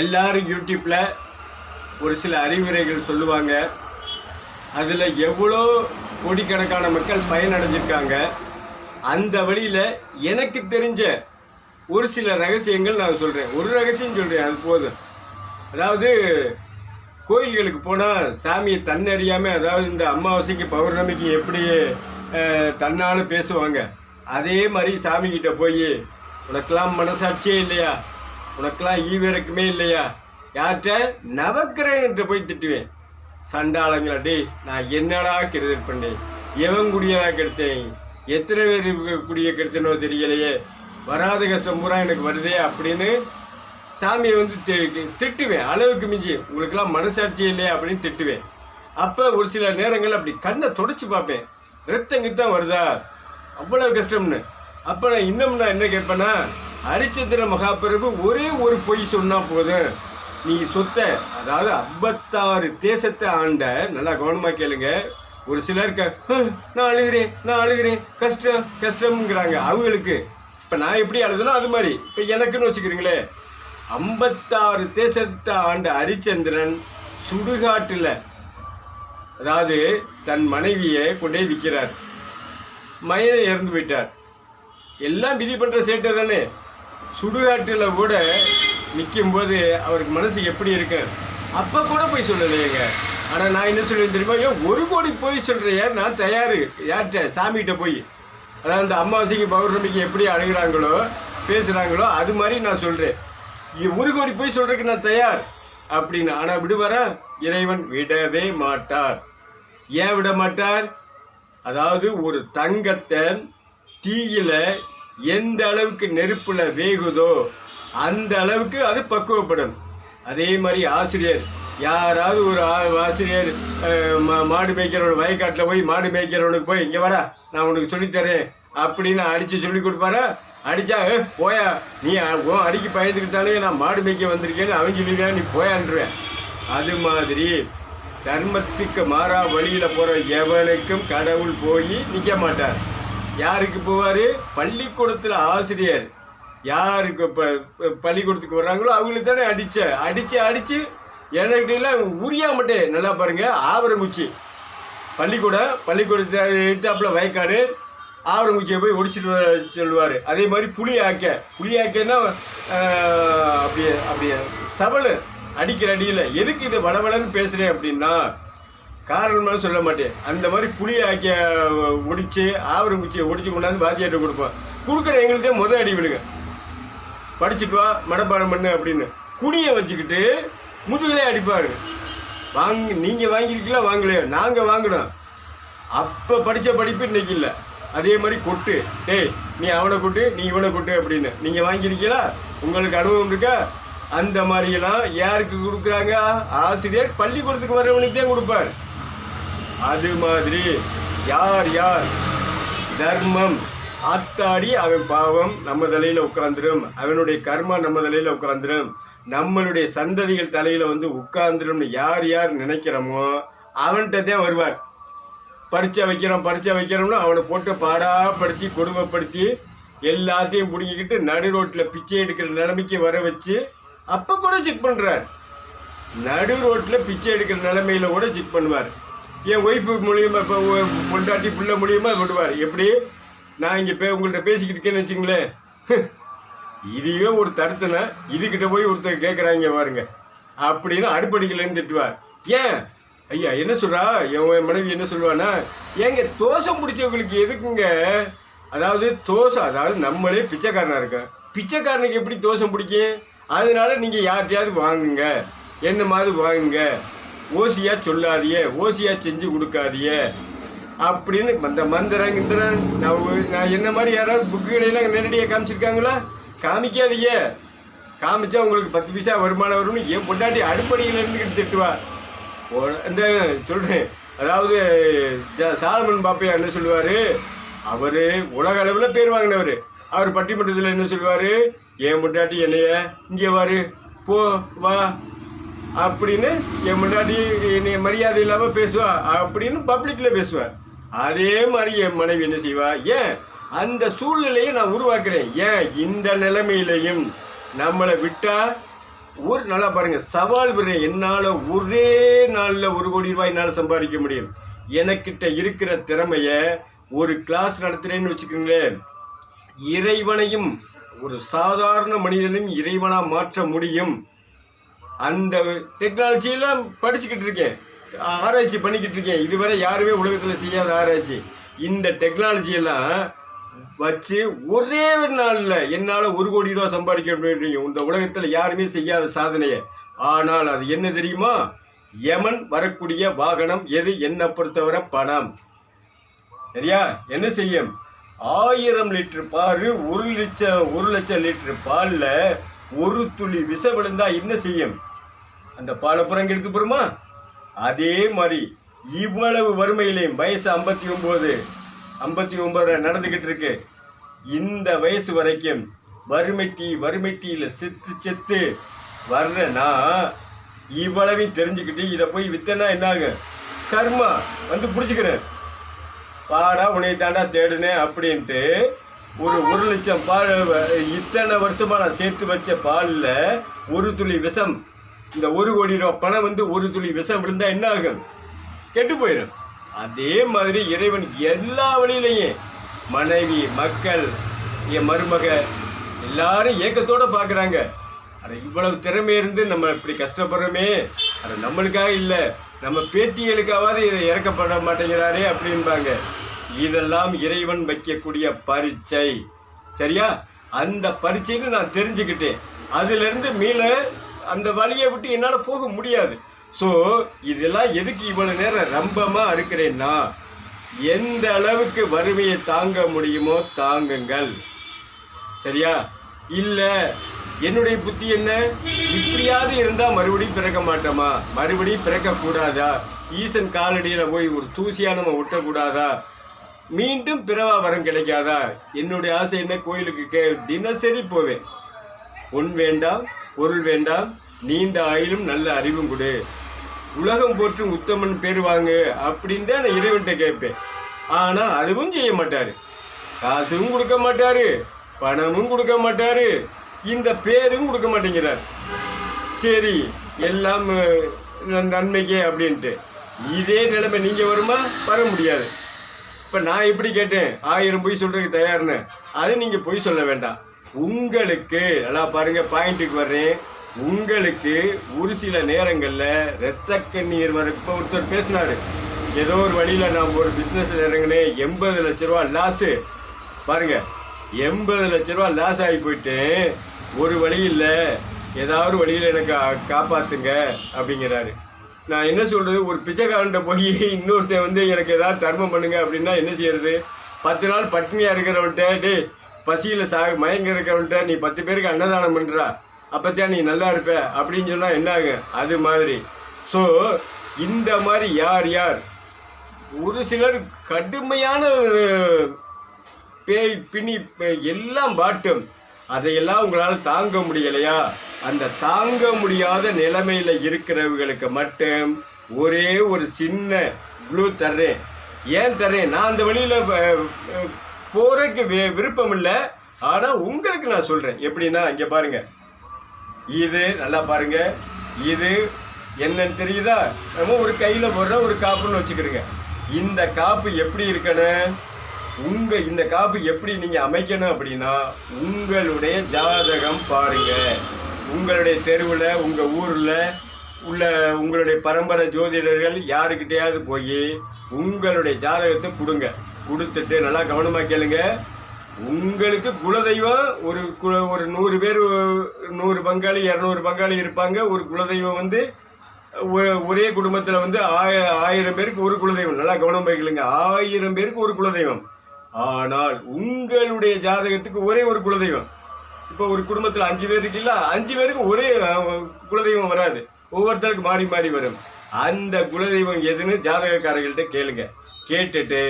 எல்லாரும் யூடியூப்பில் ஒரு சில அறிவுரைகள் சொல்லுவாங்க. அதில் எவ்வளோ கோடிக்கணக்கான மக்கள் பயனடைஞ்சிருக்காங்க. அந்த வழியில் எனக்கு தெரிஞ்ச ஒரு சில ரகசியங்கள் நான் சொல்கிறேன் ஒரு ரகசியம் சொல்கிறேன் அது போதும். அதாவது கோயில்களுக்கு போனால் சாமியை தன்னறியாமல் அதாவது இந்த அமாவாசைக்கு பௌர்ணமிக்கு எப்படி தன்னால் பேசுவாங்க. அதே மாதிரி சாமிக்கிட்ட போய் உனக்கெல்லாம் மனசாட்சியே இல்லையா? உனக்கெல்லாம் ஈவிறக்குமே இல்லையா? யார்கிட்ட? நவக்கிரகன்ட்ட போய் திட்டுவேன். சண்டாளங்களா டேய் நான் என்னடா கெடுதல் பண்ணேன்? எவன் குடியடா கெடுத்தேன்? எத்தனை பேர் குடிய கெடுத்தனோ தெரியலையே. வராத கஷ்டம் பூரா எனக்கு வருதே அப்படின்னு சாமியை வந்து தி- திட்டுவேன். அளவுக்கு மிஞ்சி உங்களுக்கெல்லாம் மனசாட்சி இல்லையா? அப்படின்னு திட்டுவேன். அப்போ ஒரு சில நேரங்கள் அப்படி கண்ணை தொடச்சி பார்ப்பேன். ரத்தம் தான் வருதா? அவ்வளோ கஷ்டம்னு. அப்போ நான் இன்னும் நான் என்ன கேட்பேன்னா ஹரிச்சந்திர மகாபிரபு ஒரே ஒரு பொய் சொன்னால் போதும். நீ சொத்த அதாவது ஐம்பத்தாறு தேசத்தை ஆண்ட நல்லா கவனமாக கேளுங்க. ஒரு சிலருக்கு நான் அழுகிறேன் நான் அழுகிறேன் கஷ்டம் கஷ்டம்ங்கிறாங்க அவங்களுக்கு. இப்போ நான் எப்படி அழுதுனோ அது மாதிரி. இப்போ எனக்குன்னு வச்சுக்கிறீங்களே. ஐம்பத்தாறு தேசத்தை ஆண்ட ஹரிச்சந்திரன் சுடுகாட்டில் அதாவது தன் மனைவியை கொண்டே விற்கிறார். மயன் இறந்து போயிட்டார் எல்லாம் விதி பண்ணுற சேட்டை தானே. சுடுகாட்டில் கூட நிற்கும்போது அவருக்கு மனசு எப்படி இருக்கு? அப்போ கூட போய் சொல்லலையேங்க. ஆனால் நான் என்ன சொல்லுவேன் தெரியுமா? ஏன் ஒரு கோடி போய் சொல்கிறேன் நான் தயார். யார்கிட்ட? சாமிகிட்ட போய். அதாவது அந்த அமாவாசைக்கு பௌர்ணமிக்கு எப்படி அழுகிறாங்களோ பேசுகிறாங்களோ அது மாதிரி நான் சொல்கிறேன் ஒரு கோடி போய் சொல்கிறதுக்கு நான் தயார். அப்படின்னு. ஆனால் விடுவாரா? இறைவன் விடவே மாட்டார். ஏன் விட மாட்டார்? அதாவது ஒரு தங்கத்தை தீயில எந்த அளவுக்கு நெருப்பில் வேகுதோ அந்த அளவுக்கு அது பக்குவப்படும். அதே மாதிரி ஆசிரியர் யாராவது ஒரு ஆ- ஆசிரியர் மா- மாடு மேய்க்கிறவனு வயக்காட்டில் போய் மாடு மேய்க்கிறவனுக்கு போய் இங்கே வாடா நான் உனக்கு சொல்லித்தரேன் அப்படின்னு அடித்து சொல்லி கொடுப்பாரா? அடித்தா போயா நீ அ- உன் அடிக்கு பயந்துக்கிட்டாலே நான் மாடு மேய்க்க வந்திருக்கேன்னு அவன் சொல்லிடுறேன் நீ போயான்றுவேன். அது மாதிரி தர்மத்துக்கு மாறா வழியில் போகிற எவனுக்கும் கடவுள் போய் நிற்க மாட்டார். யாருக்கு போவார்? பள்ளிக்கூடத்தில் ஆசிரியர். யாருக்கு ப- பள்ளிக்கூடத்துக்கு வர்றாங்களோ அவங்களுக்கு தானே அடித்தேன் அடித்து அடித்து எனக்கிட்டலாம் உரியா மாட்டேன் நல்லா பாருங்கள் ஆவரங்குச்சி. பள்ளிக்கூடம் பள்ளிக்கூடத்தை எடுத்தாப்புல வயக்காடு ஆவரங்குச்சியை போய் ஒடிச்சிட்டு வர சொல்லுவார். அதே மாதிரி புளி ஆக்க. புளி ஆக்கன்னா அப்படியே அப்படியே சவல். அடிக்கிற அடியில். எதுக்கு இது வளவளன்னு பேசுகிறேன் அப்படின்னா காரணம்னு சொல்ல மாட்டேன். அந்த மாதிரி புளி ஆக்கிய ஒடிச்சு ஆவரங்குச்சியை ஒடிச்சு கொண்டாந்து வாத்தியாட்ட கொடுப்போம். கொடுக்குற எங்களுக்கே முத அடி விடுங்க. படிச்சுட்டு வா மனப்பாடம் பண்ணு அப்படின்னு. குடியை வச்சுக்கிட்டு முதுகிலே அடிப்பாரு. வாங்கி நீங்கள் வாங்கியிருக்கீங்களா வாங்கலையோ? நாங்கள் வாங்கினோம் அப்போ படித்த படிப்பு இன்றைக்கி இல்லை. அதே மாதிரி கொட்டு. டேய் நீ அவனை கொட்டு நீ இவனை கொட்டு அப்படின்னு. நீங்கள் வாங்கியிருக்கீங்களா? உங்களுக்கு அனுபவம் இருக்கா? அந்த மாதிரியெல்லாம் யாருக்கு கொடுக்குறாங்க? ஆசிரியர் பள்ளிக்கூடத்துக்கு வரவனுக்கு தான் கொடுப்பார். அது மாதிரி யார் யார் தர்மம் ஆத்தாடி அவன் பாவம் நம்ம தலையில் உட்காந்துடும் அவனுடைய கர்மா நம்ம தலையில் உட்கார்ந்துரும். நம்மளுடைய சந்ததிகள் தலையில் வந்து உட்கார்ந்துரும்னு யார் யார் நினைக்கிறோமோ அவன்கிட்ட தான் வருவார். பரிச்சை வைக்கிறோம் பரிச்சை வைக்கிறோம்னு அவனை போட்டு பாடாப்படுத்தி கொடுமைப்படுத்தி எல்லாத்தையும் பிடிங்கிக்கிட்டு நடு ரோட்டில் பிச்சை எடுக்கிற நிலைமைக்கு வர வச்சு அப்போ கூட செக் பண்ணுறார் நடு ரோட்டில் பிச்சை எடுக்கிற நிலைமையில் கூட செக் பண்ணுவார். என் ஒய்ஃபு மூலியமாக இப்போ பொண்டாட்டி பிள்ளை மூலியமாக விடுவார் எப்படி? நான் இங்கே பே உங்கள்கிட்ட பேசிக்கிட்டு இருக்கேன்னு வச்சுங்களேன். இதுவே ஒரு தடுத்தனை இதுக்கிட்ட போய் ஒருத்தர் கேட்குறாங்க பாருங்க. அப்படின்னு அடுப்படிக்கலேருந்து திட்டுவார். ஏன்? ஐயா என்ன சொல்கிறா என் மனைவி என்ன சொல்லுவானா ஏங்க தோசம் பிடிச்சவங்களுக்கு எதுக்குங்க? அதாவது தோசை அதாவது நம்மளே பிச்சைக்காரனாக இருக்கேன் பிச்சைக்காரனுக்கு எப்படி தோசம் பிடிக்கும் அதனால நீங்கள் யார்கிட்டயாவது வாங்குங்க. என்ன மாதிரி வாங்குங்க. ஓசியாக சொல்லாதியே ஓசியாக செஞ்சு கொடுக்காதியே. அப்படின்னு அந்த மந்திரம் கிந்திரம் நான் நான் என்ன மாதிரி யாராவது புக்குகளையெல்லாம் நேரடியாக காமிச்சிருக்காங்களா? காமிக்காதியே. காமிச்சா உங்களுக்கு பத்து பைசா வருமானம் வரும்னு என் பொண்டாட்டி அடுப்படியில் இருந்துக்கிட்டு திட்டுவா இந்த சொல்கிறேன் அதாவது ஜ- சாலமன் பாப்பையா என்ன சொல்லுவார்? அவர் உலக அளவில் பேர் வாங்கினவர். அவர் பட்டிமன்றத்தில் என்ன சொல்லுவார்? என் பொண்டாட்டி என்னைய இங்கே வாரு போ வா. அப்படின்னு என் முன்னாடி என்னை மரியாதை இல்லாமல் பேசுவா அப்படின்னு பப்ளிக்கில் பேசுவேன் அதே மாதிரி என் மனைவி என்ன செய்வா? ஏன்? அந்த சூழ்நிலையை நான் உருவாக்குறேன். ஏன்? இந்த நிலைமையிலையும் நம்மளை விட்டால் ஒரு நல்லா பாருங்கள் சவால் விடுறேன் என்னால் ஒரே நாளில் ஒரு கோடி ரூபாய் என்னால் சம்பாதிக்க முடியும். எனக்கிட்ட இருக்கிற திறமையை ஒரு கிளாஸ் நடத்துகிறேன்னு வச்சுக்கோங்களேன். இறைவனையும் ஒரு சாதாரண மனிதனையும் இறைவனாக மாற்ற முடியும். அந்த டெக்னாலஜியெல்லாம் படிச்சுக்கிட்டு இருக்கேன். ஆராய்ச்சி பண்ணிக்கிட்டு இருக்கேன். இதுவரை யாருமே உலகத்தில் செய்யாத ஆராய்ச்சி. இந்த டெக்னாலஜியெல்லாம் வச்சு ஒரே ஒரு நாளில் என்னால் ஒரு கோடி ரூபா சம்பாதிக்க முடியும் இந்த உலகத்தில் யாருமே செய்யாத சாதனையை. ஆனால் அது என்ன தெரியுமா? யமன் வரக்கூடிய வாகனம் எது? என்னை பொறுத்தவரை பணம். சரியா? என்ன செய்யும்? ஆயிரம் லிட்டர் பாரு ஒரு லட்சம் ஒரு லட்சம் லிட்டர் பாலில் ஒரு துளி விச விழுந்தா என்ன செய்யும்? அந்த பாலை கெடுத்து எடுத்து போருமா? அதே மாதிரி இவ்வளவு வறுமையிலையும் வயசு ஐம்பத்தி ஒம்பது ஐம்பத்தி ஒம்பது நடந்துக்கிட்டு இருக்கு. இந்த வயசு வரைக்கும் வறுமை தீ வறுமை தீயில செத்து செத்து வர்றேன்னா இவ்வளவையும் தெரிஞ்சுக்கிட்டு இதை போய் வித்தனா என்னாகும்? கர்மா வந்து பிடிச்சிக்கிறேன். பாடா உன்னை தாண்டா தேடுனேன் அப்படின்ட்டு ஒரு ஒரு லட்சம் பால் இத்தனை வருஷமாக நான் சேர்த்து வச்ச பாலில் ஒரு துளி விஷம். இந்த ஒரு கோடி ரூபா பணம் வந்து ஒரு துளி விஷம் விழுந்தால் என்ன ஆகும்? கெட்டு போயிடும் அதே மாதிரி இறைவன் எல்லா வழியிலையும் மனைவி மக்கள் என் மருமக எல்லாரும் ஏக்கத்தோட பார்க்குறாங்க அட இவ்வளவு திறமை இருந்து நம்ம இப்படி கஷ்டப்படுறோமே. அது நம்மளுக்காக இல்லை நம்ம பேத்திகளுக்காவது இதை இறக்கப்பட மாட்டேங்கிறாரே அப்படின்பாங்க இதெல்லாம் இறைவன் வைக்கக்கூடிய பரீட்சை. சரியா? அந்த பரீட்சைன்னு நான் தெரிஞ்சுக்கிட்டேன். அதிலிருந்து மீள அந்த வழியை விட்டு என்னால் போக முடியாது. ஸோ இதெல்லாம் எதுக்கு இவ்வளவு நேரம் ரம்பமாக இருக்கிறேன்னா எந்த அளவுக்கு வறுமையை தாங்க முடியுமோ தாங்குங்கள். சரியா? இல்லை என்னுடைய புத்தி என்ன? இப்படியாவது இருந்தால் மறுபடியும் பிறக்க மாட்டோமா? மறுபடியும் பிறக்கக்கூடாதா? ஈசன் காலடியில் போய் ஒரு தூசியாக நம்ம ஒட்டக்கூடாதா? மீண்டும் பிறவா வரம் கிடைக்காதா? என்னுடைய ஆசை என்ன? கோயிலுக்கு கே தினசரி போவேன். பொன் வேண்டாம் பொருள் வேண்டாம் நீண்ட ஆயிலும் நல்ல அறிவும் கொடு. உலகம் போற்றும் உத்தமன் பேர் வாங்கு அப்படின்னு தான் நான் இறைவன்கிட்ட கேட்பேன். ஆனால் அதுவும் செய்ய மாட்டார். காசும் கொடுக்க மாட்டார் பணமும் கொடுக்க மாட்டார் இந்த பேரும் கொடுக்க மாட்டேங்கிறார். சரி எல்லாம் நன்மைக்கே அப்படின்ட்டு. இதே நிலைமை நீங்கள் வருமா? வர முடியாது. இப்போ நான் எப்படி கேட்டேன்? ஆயிரம் பொய் சொல்கிறதுக்கு தயார்னு. அது நீங்கள் பொய் சொல்ல வேண்டாம். உங்களுக்கு நல்லா பாருங்கள் பாயிண்ட்டுக்கு வர்றேன். உங்களுக்கு ஒரு சில நேரங்களில் இரத்த கண்ணீர் வர இப்போ ஒருத்தர் பேசினாரு. ஏதோ ஒரு வழியில் நான் ஒரு பிஸ்னஸில் இறங்கினேன். எண்பது லட்ச ரூபா லாஸு பாருங்க எண்பது லட்ச ரூபா லாஸ் ஆகி போயிட்டு ஒரு வழி இல்லை ஏதாவது வழியில் எனக்கு காப்பாற்றுங்க அப்படிங்கிறாரு. நான் என்ன சொல்கிறது ஒரு பிச்சைக்காரன்ட்ட போய் இன்னொருத்தன் வந்து எனக்கு ஏதாவது தர்மம் பண்ணுங்க அப்படின்னா என்ன செய்யறது? பத்து நாள் பட்டினியா இருக்கிறவன்ட்ட டேய் பசியில் சா மயங்க இருக்கிறவன்ட்ட நீ பத்து பேருக்கு அன்னதானம் பண்ணுறா அப்போத்தான் நீ நல்லா இருப்ப. அப்படின்னு சொன்னால் என்ன ஆகும் அது மாதிரி. ஸோ இந்த மாதிரி யார் யார்? ஒரு சிலர் கடுமையான பேய் பின்னி எல்லாம் பாட்டும் அதையெல்லாம் உங்களால் தாங்க முடியலையா? அந்த தாங்க முடியாத நிலைமையில் இருக்கிறவங்களுக்கு மட்டும் ஒரே ஒரு சின்ன க்ளூ தர்றேன். ஏன் தர்றேன்? நான் அந்த வழியில் போகிறதுக்கு வி- விருப்பம் இல்லை. ஆனால் உங்களுக்கு நான் சொல்கிறேன் எப்படின்னா இங்கே பாருங்கள் இது நல்லா பாருங்க. இது என்னன்னு தெரியுதா? நம்ம ஒரு கையில் போடுற ஒரு காப்புன்னு வச்சுக்கிடுங்க. இந்த காப்பு எப்படி இருக்கணும்? உங்கள் இந்த காப்பு எப்படி நீங்கள் அமைக்கணும் அப்படின்னா உங்களுடைய ஜாதகம் பாருங்கள் உங்களுடைய தெருவில் உங்கள் ஊரில் உள்ள உங்களுடைய பரம்பரை ஜோதிடர்கள் யாருக்கிட்டையாவது போய் உங்களுடைய ஜாதகத்தை கொடுங்க. கொடுத்துட்டு நல்லா கவனமாக கேளுங்க. உங்களுக்கு குலதெய்வம் ஒரு குல ஒரு நூறு பேர் நூறு பங்காளி இரநூறு பங்காளி இருப்பாங்க. ஒரு குலதெய்வம் வந்து ஒரே குடும்பத்தில் வந்து ஆய ஆயிரம் பேருக்கு ஒரு குலதெய்வம். நல்லா கவனம் வைக்கலுங்க ஆயிரம் பேருக்கு ஒரு குலதெய்வம். ஆனால் உங்களுடைய ஜாதகத்துக்கு ஒரே ஒரு குலதெய்வம். இப்போ ஒரு குடும்பத்தில் அஞ்சு பேர் இருக்குல்ல அஞ்சு பேருக்கு ஒரே குலதெய்வம் வராது. ஒவ்வொருத்தருக்கு மாறி மாறி வரும். அந்த குலதெய்வம் எதுன்னு ஜாதகக்காரர்கள்ட்ட கேளுங்க. கேட்டுட்டு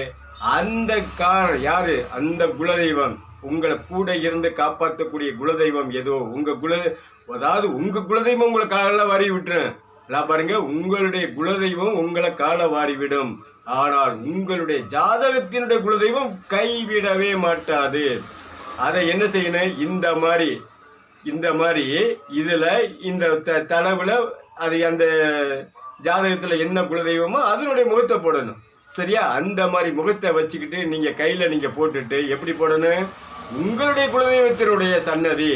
அந்த கார் யாரு? அந்த குலதெய்வம். உங்களை கூட இருந்து காப்பாற்றக்கூடிய குலதெய்வம் எதோ? உங்கள் குல அதாவது உங்கள் குலதெய்வம் உங்களை கால வாரி விட்டுரும். எல்லாம் பாருங்க உங்களுடைய குலதெய்வம் உங்களை காலை வாரிவிடும் ஆனால் உங்களுடைய ஜாதகத்தினுடைய குலதெய்வம் கைவிடவே மாட்டாது. அதை என்ன செய்யணும்? இந்த மாதிரி இந்த மாதிரி இதில் இந்த த தடவில் அது அந்த ஜாதகத்தில் என்ன குலதெய்வமோ அதனுடைய முகத்தை போடணும். சரியா? அந்த மாதிரி முகத்தை வச்சுக்கிட்டு நீங்கள் கையில் நீங்கள் போட்டுட்டு எப்படி போடணும்? உங்களுடைய குலதெய்வத்தினுடைய சன்னதி.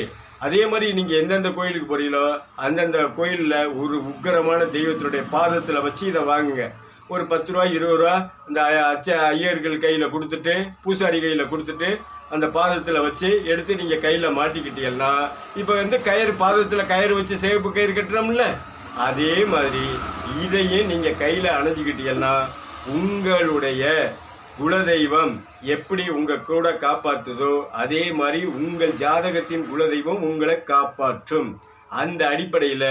அதே மாதிரி நீங்கள் எந்தெந்த கோயிலுக்கு போகிறீங்களோ அந்தந்த கோயிலில் ஒரு உக்கரமான தெய்வத்தினுடைய பாதத்தில் வச்சு இதை வாங்குங்க. ஒரு பத்து ரூபா இருபது ரூபா இந்த அச்ச ஐயர்கள் கையில் கொடுத்துட்டு பூசாரி கையில் கொடுத்துட்டு அந்த பாதத்தில் வச்சு எடுத்து நீங்கள் கையில் மாட்டிக்கிட்டீங்கன்னா இப்போ வந்து கயிறு பாதத்தில் கயிறு வச்சு சேவப்பு கயிறு கட்டுறோம்ல அதே மாதிரி இதையும் நீங்கள் கையில் அணைஞ்சிக்கிட்டீங்கன்னா உங்களுடைய குலதெய்வம் எப்படி உங்கள் கூட காப்பாற்றுதோ அதே மாதிரி உங்கள் ஜாதகத்தின் குலதெய்வம் உங்களை காப்பாற்றும். அந்த அடிப்படையில்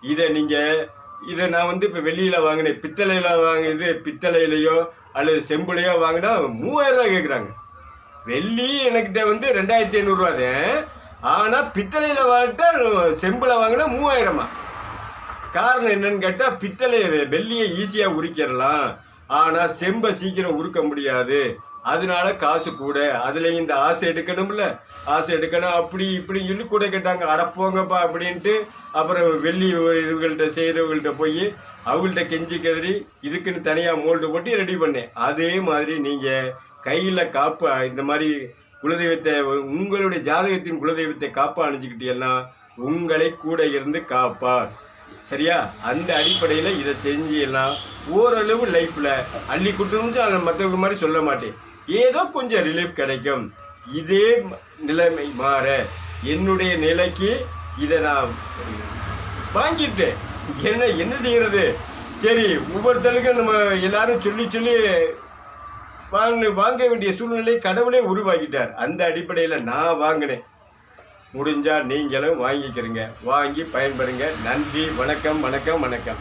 இதை நீங்கள் இதை நான் வந்து இப்போ வெளியில் வாங்கினேன் பித்தளையில் வாங்கினது பித்தளையிலையோ அல்லது செம்புலையோ வாங்கினா மூவாயிரம் ரூபா கேட்குறாங்க வெள்ளி எனக்கிட்ட வந்து ரெண்டாயிரத்தி ஐநூறுரூவா தான் ஆனால் பித்தளையில் வாங்கிட்டா செம்பில் வாங்கினா மூவாயிரமா. காரணம் என்னன்னு கேட்டால் பித்தளை வெள்ளியை ஈஸியாக உரிக்கிறலாம் ஆனால் செம்பை சீக்கிரம் உருக்க முடியாது. அதனால காசு கூட. அதுலேயும் இந்த ஆசை எடுக்கணும்ல. ஆசை எடுக்கணும் அப்படி இப்படி சொல்லி கூட கேட்டாங்க. அடப்போங்கப்பா அப்படின்ட்டு. அப்புறம் வெள்ளி இதுகள்கிட்ட செய்கிறவங்கள்ட்ட போய் அவங்கள்ட்ட கெஞ்சி கதறி இதுக்குன்னு தனியாக மோல்டு போட்டு ரெடி பண்ணேன். அதே மாதிரி நீங்கள் கையில் காப்பு இந்த மாதிரி குலதெய்வத்தை உங்களுடைய ஜாதகத்தின் குலதெய்வத்தை காப்பா அணிஞ்சிக்கிட்டீங்கன்னா உங்களை கூட இருந்து காப்பார் சரியா? அந்த அடிப்படையில் இதை செஞ்சீங்கன்னா ஓரளவு லைஃப்பில் அள்ளி குட்டுன்னு அதை மற்றவங்க மாதிரி சொல்ல மாட்டேன். ஏதோ கொஞ்சம் ரிலீஃப் கிடைக்கும். இதே நிலைமை மாற என்னுடைய நிலைக்கு இதை நான் வாங்கிட்டேன். என்ன என்ன செய்கிறது சரி ஒவ்வொருத்தருக்கும் நம்ம எல்லாரும் சொல்லி சொல்லி வாங்க வாங்க வேண்டிய சூழ்நிலை கடவுளே உருவாக்கிட்டார். அந்த அடிப்படையில் நான் வாங்கினேன். முடிஞ்சால் நீங்களும் வாங்கிக்கிறீங்க. வாங்கி பயன்பெறுங்க நன்றி வணக்கம் வணக்கம் வணக்கம்.